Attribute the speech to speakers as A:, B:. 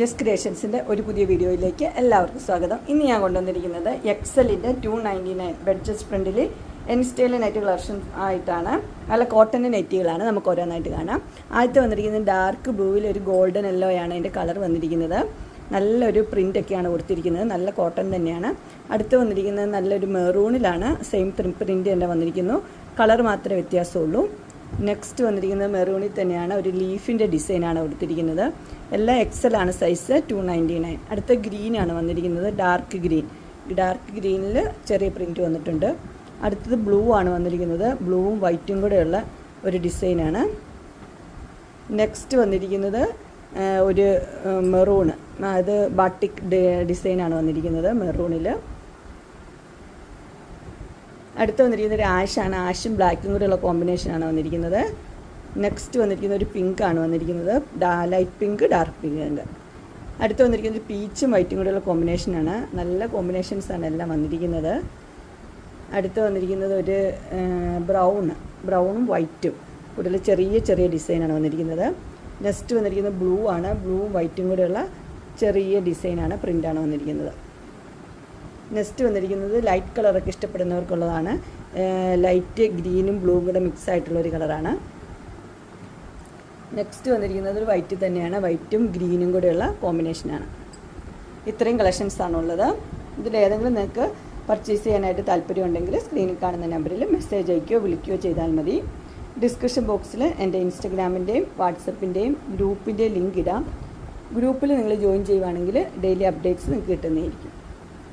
A: Just ക്രിയേഷൻസിന്റെ ഒരു പുതിയ വീഡിയോയിലേക്ക് എല്ലാവർക്കും സ്വാഗതം. ഇന്ന് ഞാൻ കൊണ്ടുവന്നിരിക്കുന്നത് എക്സലിന്റെ ടു നയന്റി നയൻ ബെഡ്ജസ്റ്റ് ഫ്രണ്ടിൽ എൻസ്റ്റൈൽ നെറ്റ് കളക്ഷൻ ആയിട്ടാണ്. നല്ല കോട്ടൺ നെറ്റുകളാണ് നമുക്ക് ഓരോന്നായിട്ട് കാണാം. ആദ്യത്തെ വന്നിരിക്കുന്നത് ഡാർക്ക് ബ്ലൂവിൽ ഒരു ഗോൾഡൻ യെല്ലോയാണ് അതിന്റെ കളർ വന്നിരിക്കുന്നത്. നല്ലൊരു പ്രിന്റൊക്കെയാണ് കൊടുത്തിരിക്കുന്നത്. നല്ല കോട്ടൺ തന്നെയാണ്. അടുത്ത് വന്നിരിക്കുന്നത് നല്ലൊരു മെറൂണിലാണ് സെയിം പ്രിന്റ് തന്നെ വന്നിരിക്കുന്നു. കളർ മാത്രമേ വ്യത്യാസമുള്ളൂ. നെക്സ്റ്റ് വന്നിരിക്കുന്നത് മെറൂണിൽ തന്നെയാണ്. ഒരു ലീഫിന്റെ ഡിസൈനാണ് കൊടുത്തിരിക്കുന്നത്. എല്ലാ എക്സൽ ആണ് സൈസ് ടു നയന്റി നയൻ അടുത്ത ഗ്രീനാണ് വന്നിരിക്കുന്നത്. ഡാർക്ക് ഗ്രീൻ ഡാർക്ക് ഗ്രീനിൽ ചെറിയ പ്രിന്റ് വന്നിട്ടുണ്ട്. അടുത്തത് ബ്ലൂ ആണ് വന്നിരിക്കുന്നത്. ബ്ലൂവും വൈറ്റും കൂടെയുള്ള ഒരു ഡിസൈനാണ് നെക്സ്റ്റ് വന്നിരിക്കുന്നത് ഒരു മെറൂണ് അത് ബാട്ടിക് ഡിസൈനാണ് വന്നിരിക്കുന്നത് മെറൂണിൽ അടുത്ത് വന്നിരിക്കുന്നത് ഒരു ആഷാണ്. ആഷും ബ്ലാക്കും കൂടെയുള്ള കോമ്പിനേഷനാണ് വന്നിരിക്കുന്നത്. നെക്സ്റ്റ് വന്നിരിക്കുന്ന ഒരു പിങ്ക് ആണ് വന്നിരിക്കുന്നത്. ലൈറ്റ് പിങ്ക് ഡാർക്ക് പിങ്ക് അടുത്ത് വന്നിരിക്കുന്നത് പീച്ചും വൈറ്റും കൂടെയുള്ള കോമ്പിനേഷനാണ് നല്ല കോമ്പിനേഷൻസ് ആണ് എല്ലാം വന്നിരിക്കുന്നത്. അടുത്ത് വന്നിരിക്കുന്നത് ഒരു ബ്രൗൺ ബ്രൗണും വൈറ്റും കൂടുതൽ ചെറിയ ചെറിയ ഡിസൈനാണ് വന്നിരിക്കുന്നത്. നെക്സ്റ്റ് വന്നിരിക്കുന്നത് ബ്ലൂ ആണ്. ബ്ലൂവും വൈറ്റും കൂടെയുള്ള ചെറിയ ഡിസൈനാണ് പ്രിന്റാണ് വന്നിരിക്കുന്നത്. നെക്സ്റ്റ് വന്നിരിക്കുന്നത് ലൈറ്റ് കളറൊക്കെ ഇഷ്ടപ്പെടുന്നവർക്കുള്ളതാണ്. ലൈറ്റ് ഗ്രീനും ബ്ലൂവും കൂടെ മിക്സ് ആയിട്ടുള്ള ഒരു കളറാണ്. നെക്സ്റ്റ് വന്നിരിക്കുന്നത് ഒരു വൈറ്റ് തന്നെയാണ്. വൈറ്റും ഗ്രീനും കൂടെയുള്ള കോമ്പിനേഷനാണ്. ഇത്രയും കളക്ഷൻസ് ആണുള്ളത് ഇതിൽ ഏതെങ്കിലും നിങ്ങൾക്ക് പർച്ചേസ് ചെയ്യാനായിട്ട് താല്പര്യമുണ്ടെങ്കിൽ സ്ക്രീനിൽ കാണുന്ന നമ്പറിൽ മെസ്സേജ് അയക്കുകയോ വിളിക്കുകയോ ചെയ്താൽ മതി. ഡിസ്ക്രിപ്ഷൻ ബോക്സിൽ എന്റെ ഇൻസ്റ്റഗ്രാമിന്റെയും വാട്സപ്പിന്റെയും ഗ്രൂപ്പിന്റെയും ലിങ്ക് ഇടാം. ഗ്രൂപ്പിൽ നിങ്ങൾ ജോയിൻ ചെയ്യുവാണെങ്കിൽ ഡെയിലി അപ്ഡേറ്റ്സ് നിങ്ങൾക്ക് കിട്ടുന്നതായിരിക്കും.